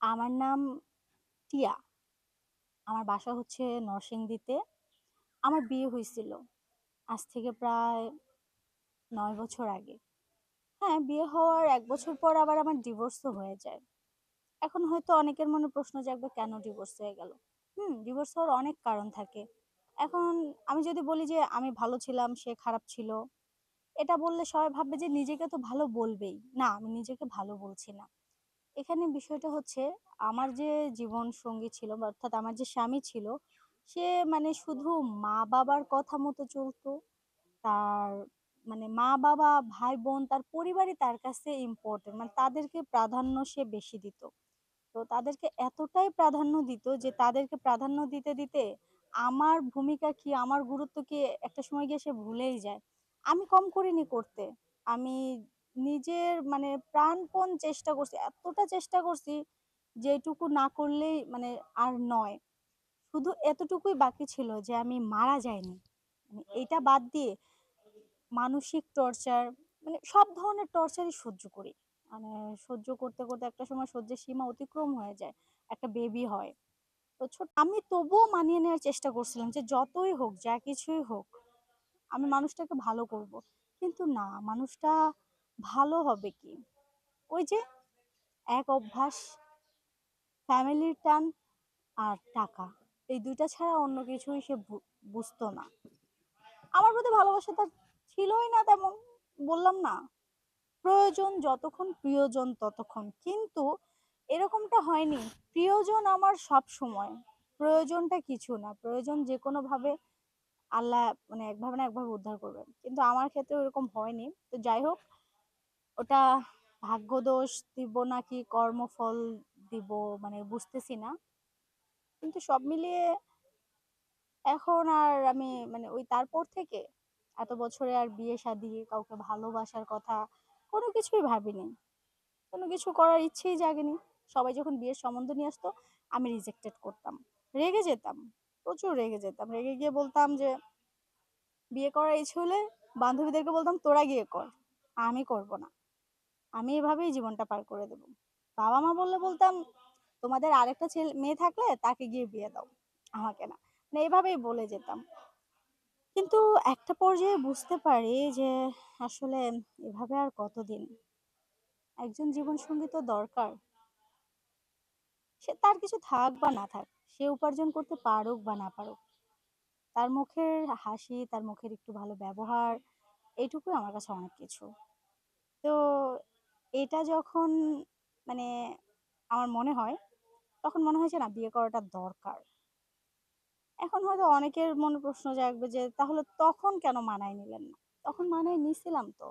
আমার নাম টিয়া। আমার বাসা হচ্ছে নরসিংদীতে। আমার বিয়ে হইছিল। আজ থেকে প্রায় নয় বছর আগে। হ্যাঁ, বিয়ে হওয়ার এক বছর পর আবার আমার ডিভোর্সও হয়ে যায়। এখন হয়তো অনেকের মনে প্রশ্ন জাগবে কেন ডিভোর্স হয়ে গেল? হুম, ডিভোর্স হওয়ার অনেক কারণ থাকে। এখন আমি যদি বলি যে আমি ভালো ছিলাম, সে খারাপ ছিল, এটা বললে সবাই ভাববে যে নিজেকে তো ভালো বলবেই। না, আমি নিজেকে ভালো বলছি না। এখানে বিষয়টা হচ্ছে আমার যে জীবন সঙ্গী ছিল অর্থাৎ আমার যে স্বামী ছিল, সে মানে শুধু মা-বাবার কথা মতো চলতো। তার মানে মা-বাবা, ভাই-বোন তার পরিবারই তার কাছে ইম্পর্টেন্ট মানে তাদেরকে প্রাধান্য সে বেশি দিত। তো তাদেরকে এতটাই প্রাধান্য দিত যে তাদেরকে প্রাধান্য দিতে, দিতে আমার ভূমিকা কি, আমার গুরুত্ব কি একটা সময় গিয়ে সে ভুলেই যায়। আমি কম করিনি করতে। আমি নিজের মানে প্রাণপণ চেষ্টা করছি। এতটা চেষ্টা করছি যেটুকু না করলেই মানে আর নয়। শুধু এতটুকুই বাকি ছিল যে আমি মারা যাইনি। মানে এইটা বাদ দিয়ে মানসিক টর্চার মানে সব ধরনের টর্চারই সহ্য করি। মানে সহ্য করতে, করতে একটা সময় সহ্যের সীমা অতিক্রম হয়ে যায়। একটা বেবি হয়। তো ছোট আমি তবুও মানিয়ে নেওয়ার চেষ্টা করছিলাম যে যতই হোক, যা কিছুই হোক, আমি মানুষটাকে ভালো করব। কিন্তু না, মানুষটা ভালো হবে কি? ওই যে এক অভ্যাস, ফ্যামিলির টান আর টাকা। এই ২ টা ছাড়া অন্য কিছুই সে বুঝতো না। আমার প্রতি ভালোবাসা তার ছিলই না তেমন। বললাম না? প্রয়োজন যতক্ষণ, প্রিয়জন ততক্ষণ। কিন্তু এরকমটা হয়নি। প্রিয়জন আমার সবসময়। প্রয়োজনটা কিছু না। প্রয়োজন যেকোনোভাবে আল্লাহ মানে একভাবে না একভাবে উদ্ধার করবেন কিন্তু আমার ক্ষেত্রে ওরকম হয়নি। তো যাই হোক, ওটা ভাগ্যদোষ দিব নাকি কর্মফল দিব মানে বুঝতেছি না। কিন্তু সব মিলিয়ে এখন আর আমি মানে ওই তারপর থেকে এত বছরে আর বিয়ে-শাদী, কাউকে ভালোবাসার কথা কোনো কিছুই ভাবিনি। কোনো কিছু করার ইচ্ছেই জাগেনি। সবাই যখন বিয়ের সম্বন্ধ নিয়ে আসতো, আমি রিজেক্টেড করতাম। রেগে যেতাম। প্রচুর রেগে যেতাম। রেগে গিয়ে বলতাম যে, বিয়ে করার ইচ্ছে হলে বান্ধবীদেরকে বলতাম, "তোরা গিয়ে কর। আমি করব না। আমি এভাবেই জীবনটা পার করে দেব।" বাবা-মা বললে বলতাম, "তোমাদের আরেকটা ছেলে মেয়ে থাকলে তাকে গিয়ে বিয়ে দাও। আমাকে না।" মানে এভাবেই বলে যেতাম। কিন্তু একটা পর্যায়ে বুঝতে পারি যে আসলে এভাবে আর কতদিন? একজন জীবনসঙ্গী তো দরকার। সে তার কিছু থাক বা না থাক, সে উপার্জন করতে পারুক বা না পারুক। তার মুখের হাসি, তার মুখের একটু ভালো ব্যবহার, এইটুকুই আমার কাছে অনেক কিছু। তো এটা যখন মানে আমার মনে হয়, তখন মনে হয় যে না বিয়ে করাটা দরকার। এখন হয়তো অনেকের মনে প্রশ্ন জাগবে যে তাহলে তখন কেন মানায় নিলেন না? তখন মানায় নিছিলাম তো।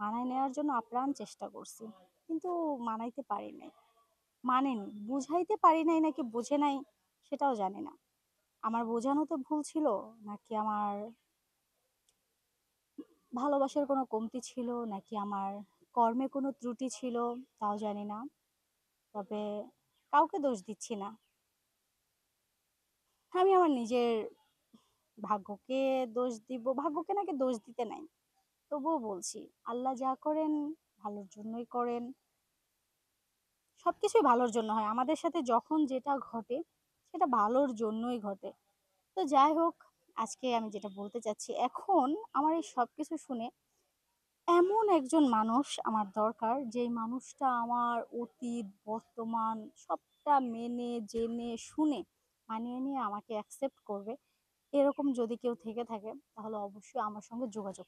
মানায় নেওয়ার জন্য আপ্রাণ চেষ্টা করছি। কিন্তু মানাইতে পারি নাই। মানেনি। বুঝাইতে পারি নাই নাকি বুঝে নাই সেটাও জানি না। আমার বোঝানোতে ভুল ছিল নাকি আমার ভালোবাসার কোনো কমতি ছিল নাকি আমার কর্মে কোনো ত্রুটি ছিল তাও জানি না। তবে কাউকে দোষ দিচ্ছি না। আমি আমার নিজের ভাগ্যকে দোষ দিব ভাগ্যকে নাকি দোষ দিতে নাই। তবুও বলছি, আল্লাহ যা করেন ভালোর জন্যই করেন। সব কিছুই ভালোর জন্য হয়। আমাদের সাথে যখন যেটা ঘটে সেটা ভালোর জন্যই ঘটে। তো যাই হোক, আজকে আমি যেটা বলতে চাচ্ছি, এখন আমার এই সবকিছু শুনে এমন একজন মানুষ আমার দরকার যেই মানুষটা আমার অতীত, বর্তমান সবটা মেনে, জেনে, শুনে মানিয়ে নিয়ে আমাকে অ্যাকসেপ্ট করবে। এরকম যদি কেউ থেকে থাকে তাহলে অবশ্যই আমার সঙ্গে যোগাযোগ